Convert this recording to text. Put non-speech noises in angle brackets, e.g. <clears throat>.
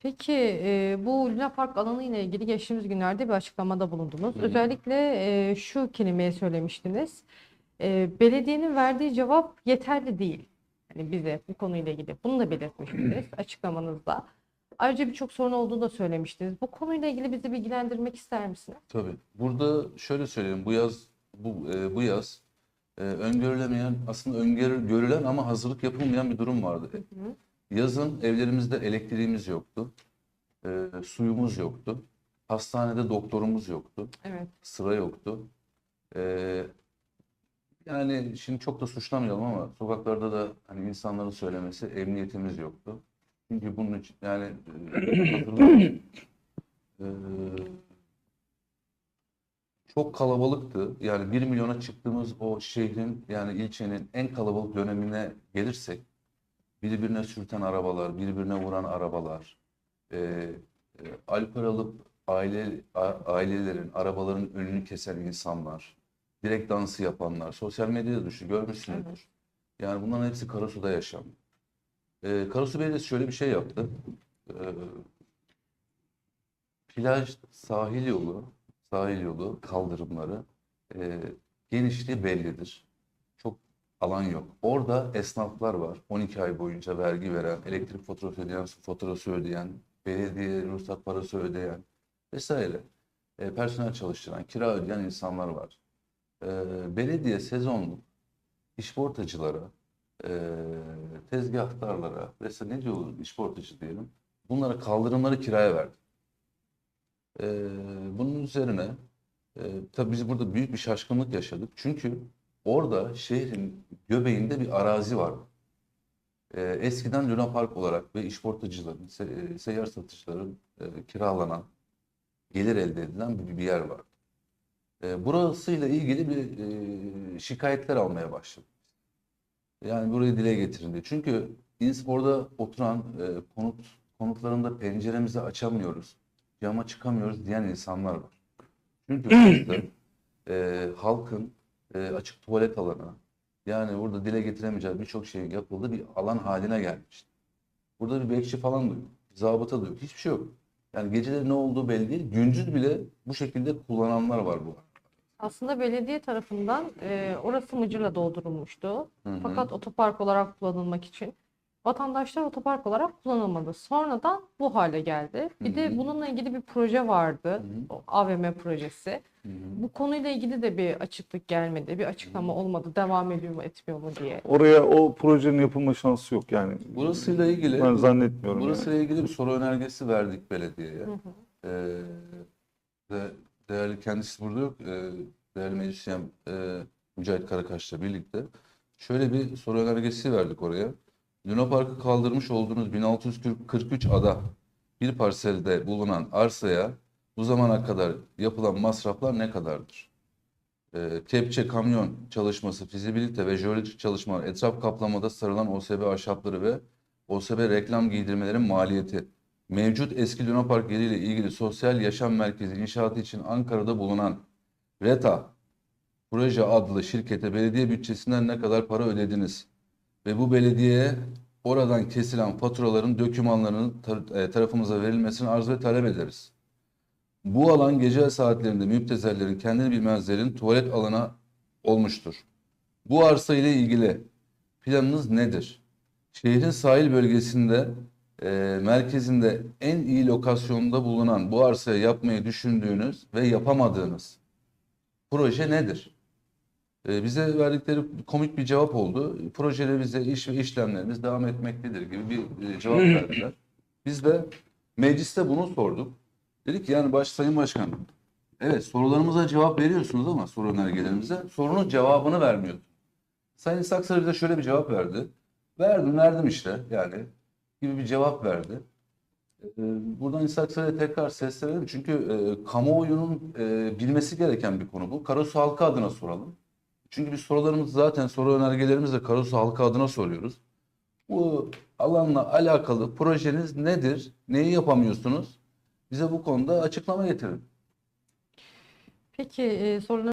Peki e, bu Luna Park alanı ile ilgili geçtiğimiz günlerde bir açıklamada bulundunuz. Hı hı. Özellikle e, şu kelimeyi söylemiştiniz. E, belediyenin verdiği cevap yeterli değil. Hani bize bu konuyla ilgili. Bunu da belirtmiştiniz <clears throat> açıklamanızda. Ayrıca birçok sorun olduğunu da söylemiştiniz. Bu konuyla ilgili bizi bilgilendirmek ister misiniz? Tabii. Burada şöyle söyleyeyim. Bu yaz bu e, bu yaz e, öngörülemeyen aslında öngörülen ama hazırlık yapılmayan bir durum vardı. hı. Yazın evlerimizde elektriğimiz yoktu. E, suyumuz yoktu. Hastanede doktorumuz yoktu. Evet. Sıra yoktu. E, yani şimdi çok da suçlamayalım ama sokaklarda da hani insanların söylemesi emniyetimiz yoktu. Çünkü bunun için yani e, e, çok kalabalıktı. Yani 1 milyona çıktığımız o şehrin yani ilçenin en kalabalık dönemine gelirsek birbirine sürten arabalar, birbirine vuran arabalar, e, e, alkol alıp aile a- ailelerin, arabaların önünü kesen insanlar, direkt dansı yapanlar, sosyal medyada düştü, görmüşsünüzdür. Yani bunların hepsi Karasu'da yaşandı. E, Karasu Belediyesi şöyle bir şey yaptı. E, plaj, sahil yolu, sahil yolu, kaldırımları e, genişliği bellidir. Alan yok. Orada esnaflar var. 12 ay boyunca vergi veren, elektrik faturası ödeyen, su faturası ödeyen, belediye ruhsat parası ödeyen vesaire. E, personel çalıştıran, kira ödeyen insanlar var. E, belediye sezonluk işportacılara, e, tezgahtarlara vesaire ne diyoruz işportacı diyelim. Bunlara kaldırımları kiraya verdi. Ee, bunun üzerine e, tabii biz burada büyük bir şaşkınlık yaşadık. Çünkü orada şehrin göbeğinde bir arazi var. Ee, eskiden Luna Park olarak ve işportacıların, se- e, seyyar satıcıların e, kiralanan, gelir elde edilen bir, bir yer var. E, burasıyla ilgili bir e, şikayetler almaya başladık. Yani burayı dile getirin diye. Çünkü orada oturan e, konut konutlarında penceremizi açamıyoruz cama çıkamıyoruz diyen insanlar var. Çünkü <clears throat> e, halkın e, açık tuvalet alanı, yani burada dile getiremeyeceği birçok şeyin yapıldığı bir alan haline gelmişti. Burada bir bekçi falan da yok, bir zabıta da yok, hiçbir şey yok. Yani geceleri ne olduğu belli değil, gündüz bile bu şekilde kullananlar var bu. Aslında belediye tarafından e, orası mıcırla doldurulmuştu. Hı hı. Fakat otopark olarak kullanılmak için vatandaşlar otopark olarak kullanılmadı. Sonradan bu hale geldi. Bir Hı de hı. bununla ilgili bir proje vardı. Hı hı. O AVM projesi. Hı hı. Bu konuyla ilgili de bir açıklık gelmedi. Bir açıklama olmadı. Devam ediyor mu etmiyor mu diye. Oraya o projenin yapılma şansı yok yani. Burasıyla ilgili Ben zannetmiyorum. yani. Burasıyla ilgili bir soru önergesi verdik belediyeye. Hı hı. Ee, de, değerli kendisi burada yok. Ee, değerli meclisyen e, Mücahit Karakaş'la birlikte şöyle bir soru önergesi verdik oraya. Luna Park'ı kaldırmış olduğunuz 1643 ada bir parselde bulunan arsaya bu zamana kadar yapılan masraflar ne kadardır? Ee, kepçe, kamyon çalışması, fizibilite ve jeolojik çalışmalar, etraf kaplamada sarılan OSB ahşapları ve OSB reklam giydirmelerin maliyeti, mevcut eski Luna Park yeriyle ilgili sosyal yaşam merkezi inşaatı için Ankara'da bulunan RETA Proje adlı şirkete belediye bütçesinden ne kadar para ödediniz? Ve bu belediyeye oradan kesilen faturaların dokümanlarının tar- e, tarafımıza verilmesini arz ve talep ederiz. Bu alan gece saatlerinde müptezellerin kendini bilmezlerin tuvalet alanı olmuştur. Bu arsa ile ilgili planınız nedir? Şehrin sahil bölgesinde e, merkezinde en iyi lokasyonda bulunan bu arsaya yapmayı düşündüğünüz ve yapamadığınız proje nedir? E, bize verdikleri komik bir cevap oldu. Projelerimize iş ve işlemlerimiz devam etmektedir gibi bir e, cevap <clears throat> verdiler. Biz de mecliste bunu sorduk. Dedik ki yani baş, Sayın Başkanım, evet sorularımıza cevap veriyorsunuz ama soru önergelerimize sorunun cevabını vermiyorsunuz. Sayın Saksarı bize şöyle bir cevap verdi. Verdim, verdim işte yani gibi bir cevap verdi. Ee, Buradan İshak tekrar seslenelim. Çünkü e, kamuoyunun e, bilmesi gereken bir konu bu. Karasu halkı adına soralım. Çünkü biz sorularımızı zaten soru önergelerimizi de Karasu halkı adına soruyoruz. Bu alanla alakalı projeniz nedir? Neyi yapamıyorsunuz? Bize bu konuda açıklama getirin. Peki e, sorularınızı